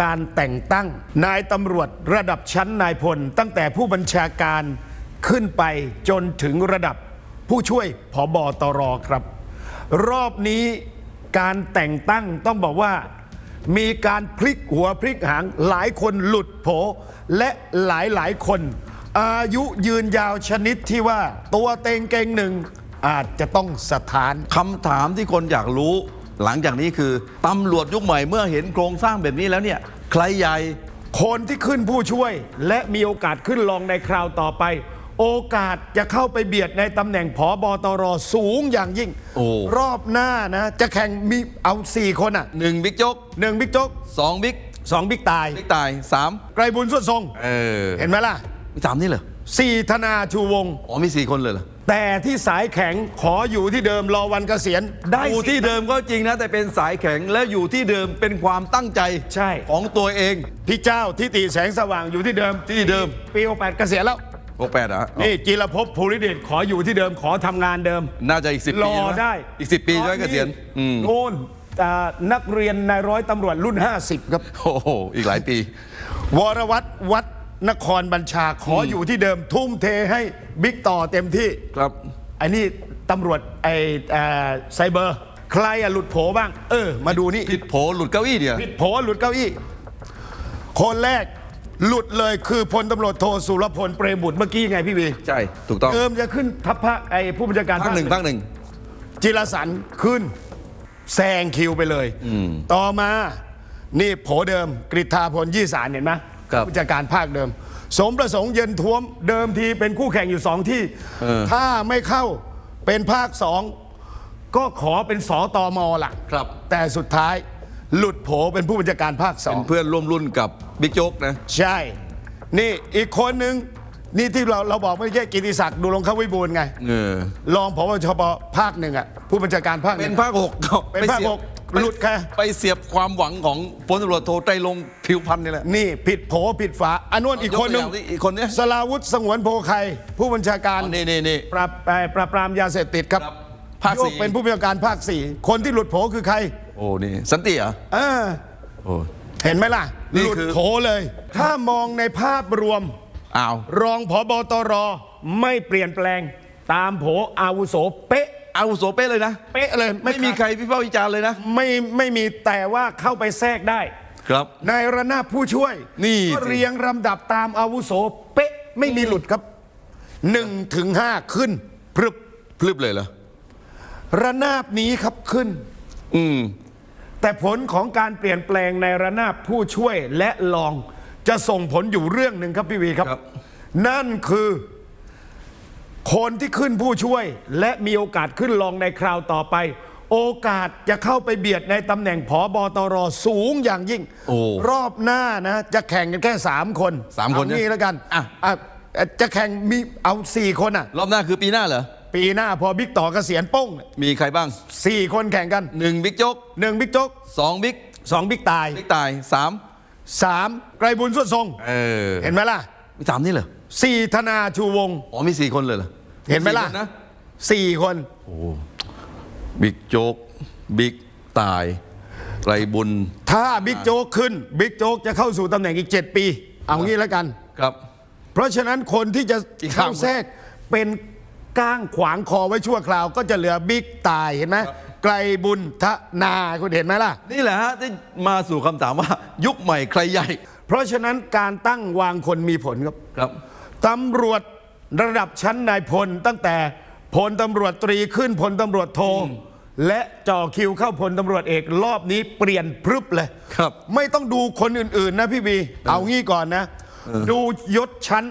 การแต่งตั้งนายตำรวจระดับชั้นนายพล ตั้งแต่ผู้บัญชาการขึ้นไปจนถึงระดับผู้ช่วยผอบอตรครับ รอบนี้การแต่งตั้งต้องบอกว่า มีการพลิกหัวพลิกหางหลายคนหลุดโผ และหลายหลายคน อายุยืนยาวชนิดที่ว่าตัวเต็งเก่งหนึ่งอาจจะต้องสถานคำถามที่คนอยากรู้ หลังจากนี้คือตำรวจยุคใหม่เมื่อเห็นโครงสร้างแบบนี้แล้วเนี่ยใครใหญ่ คนที่ขึ้นผู้ช่วย และมีโอกาสขึ้นรองในคราวต่อไป โอกาสจะเข้าไปเบียดในตำแหน่งผอบอตรสูงอย่างยิ่ง โอ้ รอบหน้านะ จะแข่งมีเอาสี่คนอะหนึ่งบิ๊กโจ๊กหนึ่งบิ๊กโจ๊กสองบิ๊กสองบิ๊กตายบิ๊กตายสามไกรบุญส่วนทรง เออเห็นไหมล่ะ มีสามนี่เหรอสี่ธนาชูวงศ์อ๋อมีสี่คนเลยเหรอ แต่ที่สายแข็งขออยู่ที่เดิมรอวันเกษียณได้อยู่สิที่เดิมก็จริงนะแต่เป็นสายแข็งและอยู่ที่เดิมเป็นความตั้งใจใช่ ของตัวเองพี่เจ้าทิติแสงสว่างอยู่ที่เดิมที่เดิมปีหกแปดเกษียณแล้วหกแปดอะนี่จิรภพภูริเดชขออยู่ที่เดิมขอทำงานเดิม น่าจะอีกสิบรปีอนะได้อีกสิบปีใช่ไหมเกษียณอืมโน่นอ่านักเรียนนายร้อยตำรวจรุ่น 50 ครับ โอ้โหอีกหลายปี วรวัตรวัด นครบัญชาขออยู่ที่เดิมทุ่มเทให้บิ๊กต่อเต็มที่ครับไอ้นี่ตำรวจไอ้เอ่อไซเบอร์ ใครอะหลุดโผบ้าง เออ มาดูนี่ผิดโผหลุดเก้าอี้เดียวผิดโผหลุดเก้าอี้ คนแรกหลุดเลยคือพลตำรวจโทสุรพลเปรมบุตรเมื่อกี้ไงพี่วีใช่ถูกต้องเอิมจะขึ้นทัพพระไอ้ผู้บัญชาการภาคหนึ่งภาคหนึ่งจิรสันขึ้นแซงคิวไปเลยต่อมานี่โผเดิมกฤษฐาพลยี่สารเห็นไหม ครับผู้จัดการภาคเดิม สมประสงค์เย็นท้วมเดิมทีเป็นคู่แข่งอยู่สองที่เออ ถ้าไม่เข้าเป็นภาคสองก็ขอเป็นสอตอมอล่ะครับ แต่สุดท้ายหลุดโผเป็นผู้บัญชาการภาคสอเป็ง นเพื่อนร่วมรุ่นกับบิ๊กโจ๊กนะ ใช่ นี่อีกคนหนึ่งนี่ที่เราเราบอกไม่ใช่กิติศักดิ์ดูลงเขาวิบูลย์ไง เออ รองพบชปภาคหนึ่งอะผู้บัญชาการภาคหเป็นึ่นงภาคหกเป็นภาคหกไป หลุดใครไปเสียบความหวังของพลตำรวจโทไตรลงค์ผิวพันธ์นี่แหละ นี่ผิดโผผิดฝาอันนู้นอีกคนหนึ่งยตัวย่าอีกคนเนี้ยสลาวุธสงวนโพไคผู้บัญชาการอ๋อนี่นี่นี่ ปราบเอ่อปราบปรามยาเสพติดครับครับภาคโยสี่กเป็นผู้บัญชาการภาคสี่คนที่หลุดโผคือใคร โอ้นี่สันติเหรอเออ โอ้ เห็นไหมล่ะ นี่หลุดคือ โผเลย ถ้ามองในภาพรวม อ้าว รองผบตร ไม่เปลี่ยนแปลง ตามโผอาวุโสเป๊ะ อาวุโสเป้เลยนะ เป๊ะเลยไม่มีใครพิพากษ์วิจารณ์เลยนะ ไม่ไม่มีแต่ว่าเข้าไปแทรกได้ ครับในระนาบผู้ช่วยนี่ก็สิ เรียงลำดับตามอาวุโส เป๊ะไม่มีหลุดครับหนึ่งถึงห้าขึ้นพรึบพลึบเลยเหรอระนาบนี้ครับขึ้น อืม แต่ผลของการเปลี่ยนแปลงในระนาบผู้ช่วยและรองจะส่งผลอยู่เรื่องหนึ่งครับพี่วีครับ ครับ นั่นคือ คนที่ขึ้นผู้ช่วย และมีโอกาสขึ้นรองในคราวต่อไป โอกาสจะเข้าไปเบียดในตำแหน่งผอบอตรสูงอย่างยิ่ง โอ้รอบหน้านะ จะแข่งกันแค่สามคนสามคนเอเนี่ยงี้แล้วกันอะ อะจะแข่งมีเอาสี่คนอะ รอบหน้าคือปีหน้าเหรอ ปีหน้าพอบิ๊กต่อเกษียณโป้งมีใครบ้างสี่คนแข่งกันหนึ่งบิ๊กโจ๊กหนึ่งบิ๊กโจ๊กสองบิ๊กสองบิ๊กตายบิ๊กตายสามสามไกรบุญส่วนทรง เออเห็นไหมล่ะ มีสามนี่เหรอ สี่ธนาชูวงศ์อ๋อมีสี่คนเลยเหรอเห็นไหมล่ะสี่คนะสี่คนบิ๊กโจ๊กบิ๊กตายไกรบุญถ้าบิ๊กโจ๊กขึ้นบิ๊กโจ๊กจะเข้าสู่ตำแหน่งอีก 7 ปี เอางี้แล้วกัน ครับ เพราะฉะนั้นคนที่จะอีกเข้าสามคนแทรกเป็นก้างขวางคอไว้ชั่วคราว ก็จะเหลือบิ๊กตายเห็นไหมไกลบุญทนาคุณเห็นไหมล่ะ นี่แหละฮะที่มาสู่คำถามว่า ยุคใหม่ใครใหญ่เพราะฉะนั้นการตั้งวางคนมีผลครับ ครับ ตำรวจระดับชั้นนายพลตั้งแต่พลตำรวจตรีขึ้นพลตำรวจโทและจ่อคิวเข้าพลตำรวจเอกรอบนี้เปลี่ยนพรึบเลยครับ ไม่ต้องดูคนอื่น ๆ นะพี่บีเอางี้ก่อนนะ ดูยศชั้น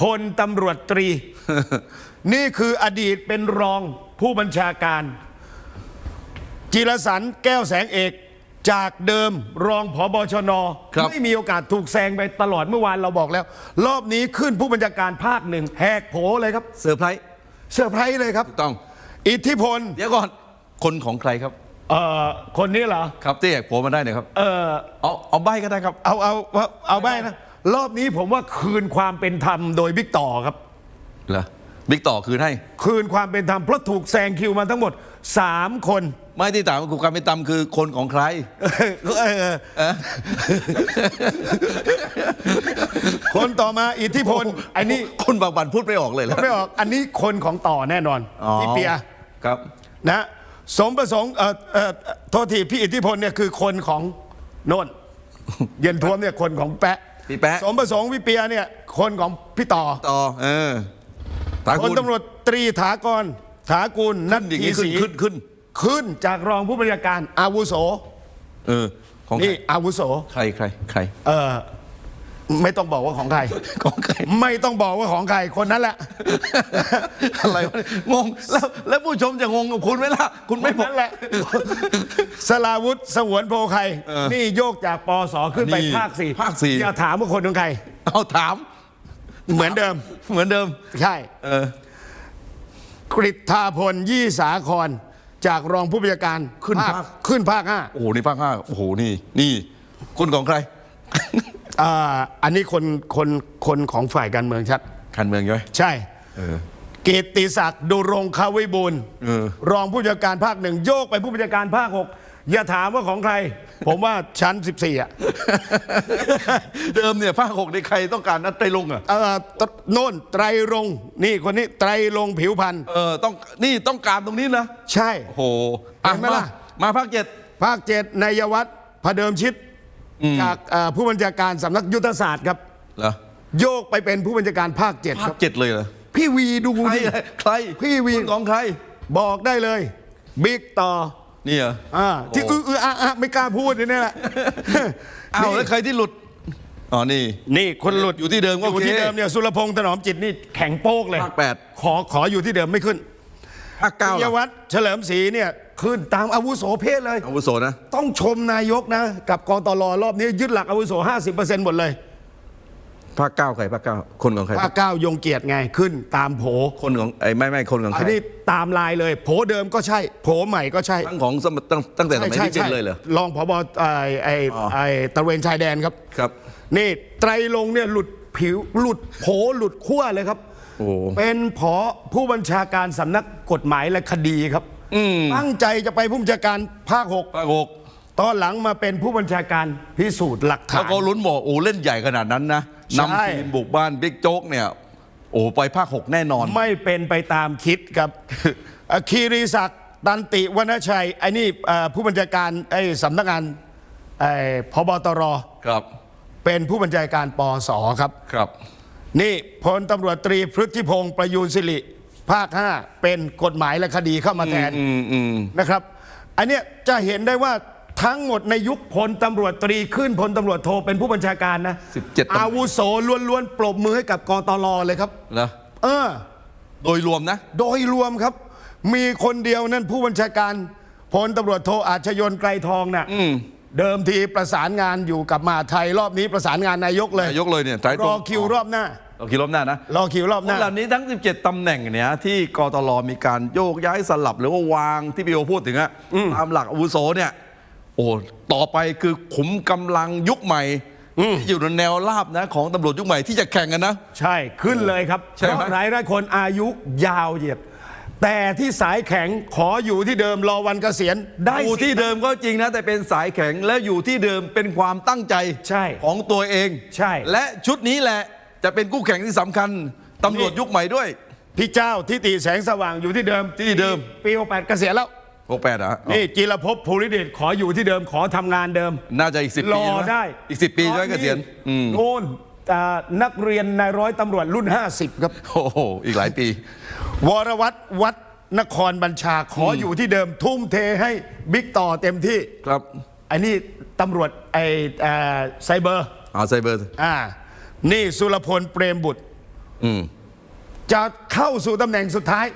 พลตำรวจตรี นี่คืออดีตเป็นรองผู้บัญชาการ จิรสันแก้วแสงเอก จากเดิมรองผบชน ครับ ไม่มีโอกาสถูกแซงไปตลอดเมื่อวานเราบอกแล้ว รอบนี้ขึ้นผู้บัญชาการภาคหนึ่งแหกโผเลยครับเซอร์ไพรส์เซอร์ไพรส์เลยครับ ถูกต้อง อิทธิพลเดี๋ยวก่อน คนของใครครับ เอ่อคนนี้เหรอครับที่แหกโผล่มาได้เนี่ยครับ เออเอาเอาใบก็ได้ครับ เอาเอาเอาเอาไปนะ รอบนี้ผมว่าคืนความเป็นธรรมโดยบิ๊กต่อครับ เหรอ บิ๊กต่อคืนให้ คืนความเป็นธรรมเพราะถูกแซงคิวมาทั้งหมด สามคน ไม่ที่ถามคือความเป็นธรรมคือคนของใคร เออคนต่อมาอิทธิพล อันนี้คนบางบันพูดไม่ออกเลยแล้วไม่ออก อันนี้คนของต่อแน่นอนอ๋อพี่เปียครับนะสมประสงค์เอ่อเอ่อโทษทีพี่อิทธิพลเนี่ยคือคนของโน่นเย็นท้วมเนี่ยคนของแปะพี่แป๊ะสมประสงค์พี่เปียเนี่ยคนของพี่ต่อต่อเออตาพคุลณตำรวจตรีถากร ถากูลนัทอย่างทีนี้ขึ้นศรีขึ้นขึ้น ขึ้นจากรองผู้บัญชาการอาวุโสเออ ของใครนี่อาวุโสใครใครใคร เออไม่ต้องบอกว่าของใคร ของใคร ไม่ต้องบอกว่าของใครคนนั้นแหละ อะไรวะเนี่ยงงแล้วแล้วผู้ชมจะงงกับคุณไหมล่ะ คุณไม่ไม่บอก นั่นแหละ สลาวุธสงวนโพไครเออนี่โยกจากปสขึ้นไปนี่ภาคสี่ภาคสี่ อย่าถามว่าคนของใคร เอาถาม เหมือนเดิม เหมือนเดิม ใช่ เออ กริธาพลยี่สาคร จากรองผู้บัญชาการขึ้นภาค ขึ้นภาคห้า โอ้โหนี่ภาคห้าโอ้โหนี่นี่คุณของใคร อ่าอันนี้คนคนคนของฝ่ายการเมืองชัดการเมืองใช่ไหมใช่เออ กิตติศักดิ์ดุรงคาวิบูลย์เออ รองผู้บัญชาการภาคหนึ่งโยกไปผู้บัญชาการภาคหกอย่าถามว่าของใคร ผมว่าชั้น 14 อะ เดิมเนี่ยภาคหกในใครต้องการนัดไตรลงค์อะเออตโน่นไตรรงค์นี่คนนี้ไตรรงค์ผิวพันธ์เออต้องนี่ต้องการตรงนี้นะใช่ โอ้โหอะเห็นไหมมาล่ะ มาภาคเจ็ด ภาคเจ็ดนายวัฒน์พระเดิมชิดจากเอ่อผู้บัญชาการสำนักยุทธศาสตร์ครับ เหรอโยกไปเป็นผู้บัญชาการภาคเจ็ดภาคครับ เจ็ดเลยเหรอพี่วีดูใครดิ ใครพี่วี คุณของใคร บอกได้เลย บิ๊กต่อ นี่เหรออ่าที่โอ้อื้ออื้ออะอะไม่กล้าพูดนี่แหละ อ้าวแล้วใครที่หลุด อ๋อนี่ นี่คนหลุดอยู่ที่เดิมก็อโอยู่เคที่เดิมเนี่ยสุรพงษ์ถนอมจิตนี่แข็งโป๊กเลยภาคแปด ขอขออยู่ที่เดิมไม่ขึ้นภาคเก้าปิเหรยอวัฒน์เฉลิมศรีเนี่ยขึ้นตามอาวุโสเพศเลย อาวุโสนะ ต้องชมนายกนะ กับกตลรอบนี้ยึดหลักอาวุโส 50%หมดเลย ภาคเก้าใครภาคเก้าคนของใครภาคเก้ายงเกียรติไงขึ้นตามโผคนของไอ้ไม่ไม่คนของใคอัรนนี้ตามลายเลย โผเดิมก็ใช่ โผใหม่ก็ใช่ทั้งของสมัยตั้งตั้งแต่สมัยที่เป็นเลยเหรอ รองผบไอ้ไอ้อ๋อ ไอ้ตระเวนชายแดนครับ ครับ นี่ไตรลงค์เนี่ยหลุดผิวหลุดโผหลุดขั้วเลยครับโอ้โหเป็นผอผู้บัญชาการสำนักกฎหมายและคดีครับอืม ตั้งใจจะไปผู้บัญชาการภาคหกภาคหกตอนหลังมาเป็นผู้บัญชาการพิสูจน์หลักฐาแล้วน ก็ลุ้นบอกโอ้เล่นใหญ่ขนาดนั้นนะใช่ นำทีมบุกบ้านบิ๊กโจ๊กเนี่ย โอ้ไปภาคหกแน่นอน ไม่เป็นไปตามคิดครับเอ่อคีรีศักดิ์ตันติวรรณชัยไอ้นี่เอ่อผู้บัญชาการไอ้สำนักงานไอ้พบตรครับ เป็นผู้บัญชาการปสครับครับ นี่พลตำรวจตรีพฤทธิพงศ์ประยูนสิริภาค5เป็นกฎหมายและคดีเข้ามาแทนอืมอืมนะครับ อันเนี้ยจะเห็นได้ว่า ทั้งหมดในยุคพลตำรวจตรีขึ้นพลตำรวจโทเป็นผู้บัญชาการนะ17อาวุโสล้วนๆปรบมือให้กับกตลเลยครับแล้วเออ โดยรวมนะ โดยรวมครับ มีคนเดียวนั่นผู้บัญชาการพลตำรวจโทอาชยนไกรทองน่ะอืมเดิมทีประสานงานอยู่กับมหาไทยรอบนี้ประสานงานนายกเลยนายกเลยเนี่ยสายตรงอคิวรอบหน้ารอคิวรอบหน้านะรอคิวรอบหคนน้า เหล่านี้ทั้ง 17ตำแหน่งเนี่ยที่กตลมีการโยกย้ายสลับหรือว่าวางที่พี่โอพูดถึงอะตามหลักอาวุโสเนี่ย โอ้ต่อไปคือขุมกำลังยุคใหม่ที่อยู่ในแนวราบนะ ของตำรวจยุคใหม่ที่จะแข่งกันนะ ใช่ขึ้นเลยครับใช่ไหมเพราะหลายหลายคนอายุยาวเหยียด แต่ที่สายแข็งขออยู่ที่เดิมรอวันเกษียณได้อยู่ที่สิทธิ์เดิมก็จริงนะ แต่เป็นสายแข็งและอยู่ที่เดิมเป็นความตั้งใจใช่ของตัวเองใช่ และชุดนี้แหละจะเป็นคู่แข่งที่สำคัญตำรวจยุคใหม่ด้วย พี่เจ้าทิติแสงสว่างอยู่ที่เดิมที่เดิมปีหกแปดเกษียณแล้ว โอแปดอะนี่จิรภพภูริเดชขออยู่ที่เดิมขอทำงานเดิม น่าจะอีกสิบรปีอนะได้อีกสิบปีใช่ไหมเกษียณอืมโน่นอ่านักเรียนนายร้อยตำรวจรุ่น 50 ครับ โอ้โหอีกหลายปี วรวัตรวัดนครบัญชาขออยู่ที่เดิม ทุ่มเทให้บิ๊กต่อเต็มที่ครับไอ้นี่ตำรวจไอ้เอ่อไซเบอร์ เอาไซเบอร์ อ่า นี่สุรพลเปรมบุตรอืม จะเข้าสู่ตำแหน่งสุดท้าย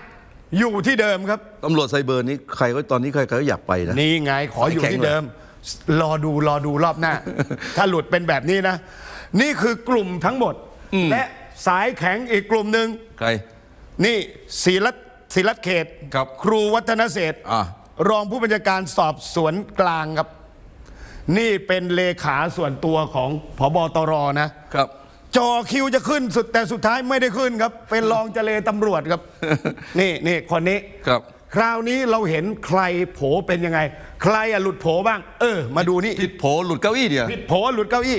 อยู่ที่เดิมครับ ตำรวจไซเบอร์นี้ใครก็ตอนนี้ใครก็อยากไปนะ นี่ไงขออยู่ที่เดิม รอดูรอดูรอบหน้า ถ้าหลุดเป็นแบบนี้นะ นี่คือกลุ่มทั้งหมดและสายแข็งอีกกลุ่มหนึ่งใคร นี่ศิรัตศิรัตเขตครับครูวัฒนเศรษฐ์อ่ารองผู้บัญชาการสอบสวนกลางครับ นี่เป็นเลขาส่วนตัวของพบตรนะ ครับ จอคิวจะขึ้นสุดแต่สุดท้ายไม่ได้ขึ้นครับ เป็นรองเจเลตำรวจครับ นี่นี่คนนี้ครับ คราวนี้เราเห็นใครโผเป็นยังไง ใครอะหลุดโผบ้าง เออ มาดูนี่ผิดโผหลุดเก้าอี้เดียวผิดโผหลุดเก้าอี้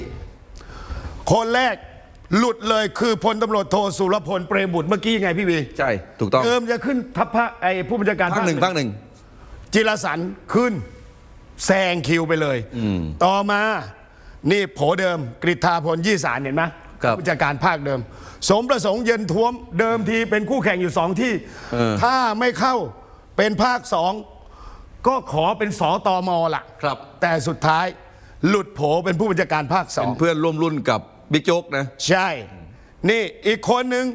คนแรกหลุดเลยคือพลตำรวจโทสุรพลเปรมบุตรเมื่อกี้ไงพี่วีใช่ ถูกต้องเดิมจะขึ้นทัพภาคไอ้ผู้บัญชาการภาคหนึ่งภาคหนึ่งจิรสันขึ้นแซงคิวไปเลย ต่อมา นี่โผเดิมกฤษฐาพลยี่สารเห็นไหม ครับผู้จัดการภาคเดิม สมประสงค์เย็นท้วมเดิมทีเป็นคู่แข่งอยู่สองที่ เออ ถ้าไม่เข้าเป็นภาคสองก็ขอเป็นสอตอมอละครับ แต่สุดท้ายหลุดโผเป็นผู้บัญชาการภาคสอเป็ง นเพื่อนร่วมรุ่นกับบิ๊กโจ๊กนะ ใช่ นี่อีกคนหนึ่ง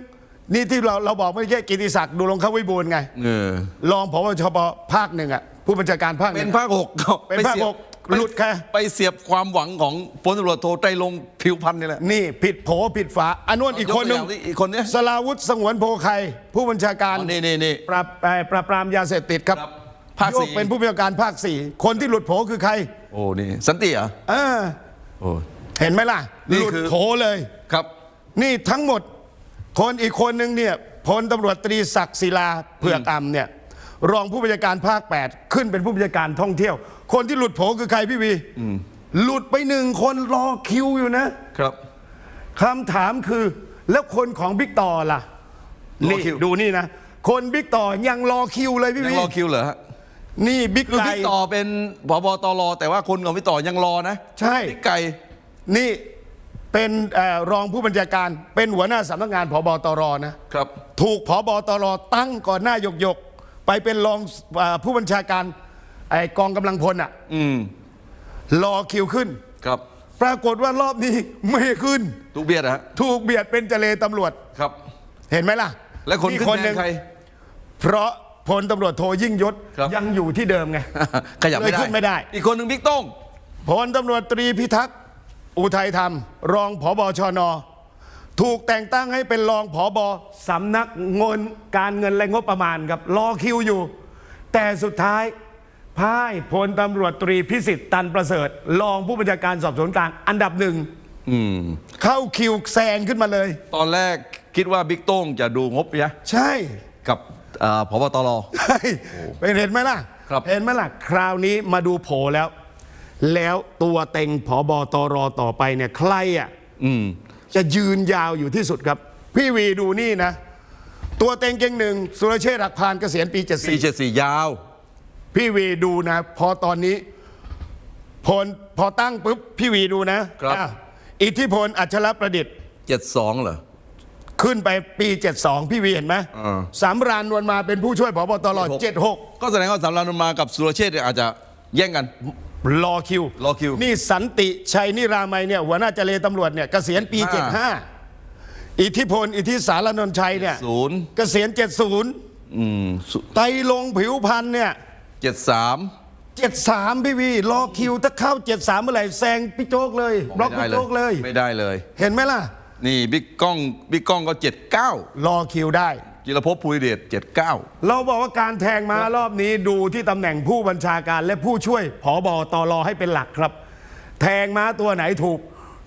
นี่ที่เราเราบอกไม่ใช่กิติศักดิ์ดูลงเขาวิบูลย์ไง เออ รองผบชปภาคหนึ่งอะผู้บัญชาการภาคหเป็นึ่นง ภาคหกเป็นไสียบภาคหกไป หลุดแค่ไปเสียบความหวังของพลตำรวจโทไตรลงค์ผิวพันธ์นี่แหละ นี่ผิดโผผิดฝาอันนวนอีกคนหนึ่งยตัวย่างที่อีกคนเนี้ยสลาวุธสงวนโพไคผู้บัญชาการ อ๋อนี่นี่นี่ ปราบเอ่อปราบปรามยาเสพติดครับครับภาคสี่ โยกเป็นผู้บัญชาการภาคสี่คนที่หลุดโผคือใคร โอ้นี่สันติเหรอเออ โอ้ เห็นไหมล่ะ นี่หลุดคือ โผเลย ครับ นี่ทั้งหมด คนอีกคนหนึ่งเนี่ยพลตำรวจตรีศักดิ์ศิลาเผือกอำเนี่ย รองผู้บัญชาการภาค 8 ขึ้นเป็นผู้บัญชาการท่องเที่ยว คนที่หลุดโผคือใครพี่วีหลุดไปหนึ่งคนรอคิวอยู่นะครับคำถามคือแล้วคนของบิ๊กต่อล่ะรอนี่คิวดูนี่นะ คนบิ๊กต่อยังรอคิวเลยพี่ยังวีรอคิวเหรอฮะนี่บิ๊กคือไก่บิ๊กต่อเป็นผบตรแต่ว่าคนของบิ๊กต่อยังรอนะ ใช่บิ๊กไก่นี่เป็นเอ่อรองผู้บัญชาการเป็นหัวหน้าสำนักงานผบตรนะครับ ถูกผบตรตั้งก่อนหน้าหยกหยกๆ ไปเป็นรองเออผู้บัญชาการไอกองกำลังพลอะอืมรอคิวขึ้น ครับปรากฏว่ารอบนี้ไม่ขึ้นทุกเบียดนะฮะถูกเบียดเป็นเจเลตำรวจ ครับ เห็นไหมล่ะและคนขึ้นคนแทหนึ่นงใคร เพราะพลตำรวจโทยิ่งยศครับ ยังอยู่ที่เดิมไง ขยับไม่เลยได้ขึ้นไม่ได้ อีกคนหนึ่งบิ๊กโต้ง พลตำรวจตรีพิทักษ์อุทัยธรรม รองผบชน ถูกแต่งตั้งให้เป็นรองผบสำนักเงินการเงินและงบประมาณครับรอคิวอยู่ แต่สุดท้ายพ่ายพลตำรวจตรีพิสิทธิ์ตันประเสริฐ รองผู้บัญชาการสอบสวนกลางอันดับหนึ่งอืมเข้าคิวแซงขึ้นมาเลย ตอนแรกคิดว่าบิ๊กโต้งจะดูงบเนี่ยใช่ กับเอ่อผบตรใช่เป็นเห็นไหมล่ะครับเห็นไหมล่ะ คราวนี้มาดูโผแล้ว แล้วตัวเต็งผบตรต่อไปเนี่ยใครอะอืม จะยืนยาวอยู่ที่สุดครับ พี่วีดูนี่นะ ตัวเต็งเก่งหนึ่งสุรเชษฐ์หักพานเกษียณปี ปีเจ็ดสี่ยาว74พี่วีดูนะ พอตอนนี้พลพอตั้งปุ๊บ พี่วีดูนะครับ อะอิทธิพลอัชรประดิษฐ์ เจ็ดสองเหรอ ขึ้นไปปี 72 พี่วีเห็นไหมอ่าสำรานนวลมาเป็นผู้ช่วยผบตร76 76ก็แสดงว่าสำรานนท์มากับสุรเชษฐ์เนี่ยอาจจะแย่งกัน รอคิว รอคิว นี่สันติชัยนิรามัยเนี่ยหัวหน้าเจเลตำรวจเนี่ยเกษียณปี อ่า75 อิทธิพล อิทธิสารนนท์ชัยเนี่ยศูนย์เกษียณ 70 อืมไตรลงค์ผิวพันธ์เนี่ย เจ็ดสาม 73 พี่วี รอคิว ถ้าเข้า 73 เมื่อไหร่แซงพี่โจ๊กเลยบล็อกพี่โจ๊กเลย ไม่ได้เลย เห็นไหมล่ะ นี่บิ๊กก้องบิ๊กก้องก็เจ็ดเก้ารอคิวได้ จิรภพภูริเดชเจ็ดเก้าเราบอกว่าการแทงม้ารอบนี้ดูที่ตำแหน่งผู้บัญชาการและผู้ช่วยผอบอตอรอให้เป็นหลักครับ แทงม้าตัวไหนถูก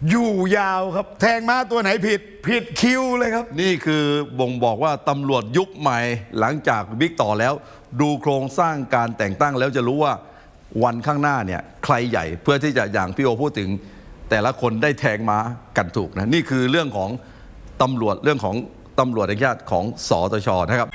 อยู่ยาวครับ แทงม้าตัวไหนผิด ผิดคิวเลยครับ นี่คือบ่งบอกว่าตำรวจยุคใหม่หลังจากบิ๊กต่อแล้ว ดูโครงสร้างการแต่งตั้งแล้วจะรู้ว่าวันข้างหน้าเนี่ยใครใหญ่เพื่อที่จะอย่างพี่โอพูดถึง แต่ละคนได้แทงม้ากันถูกนะนี่คือเรื่องของตำรวจเรื่องของ ตำรวจแห่งชาติของสอตชนะครับ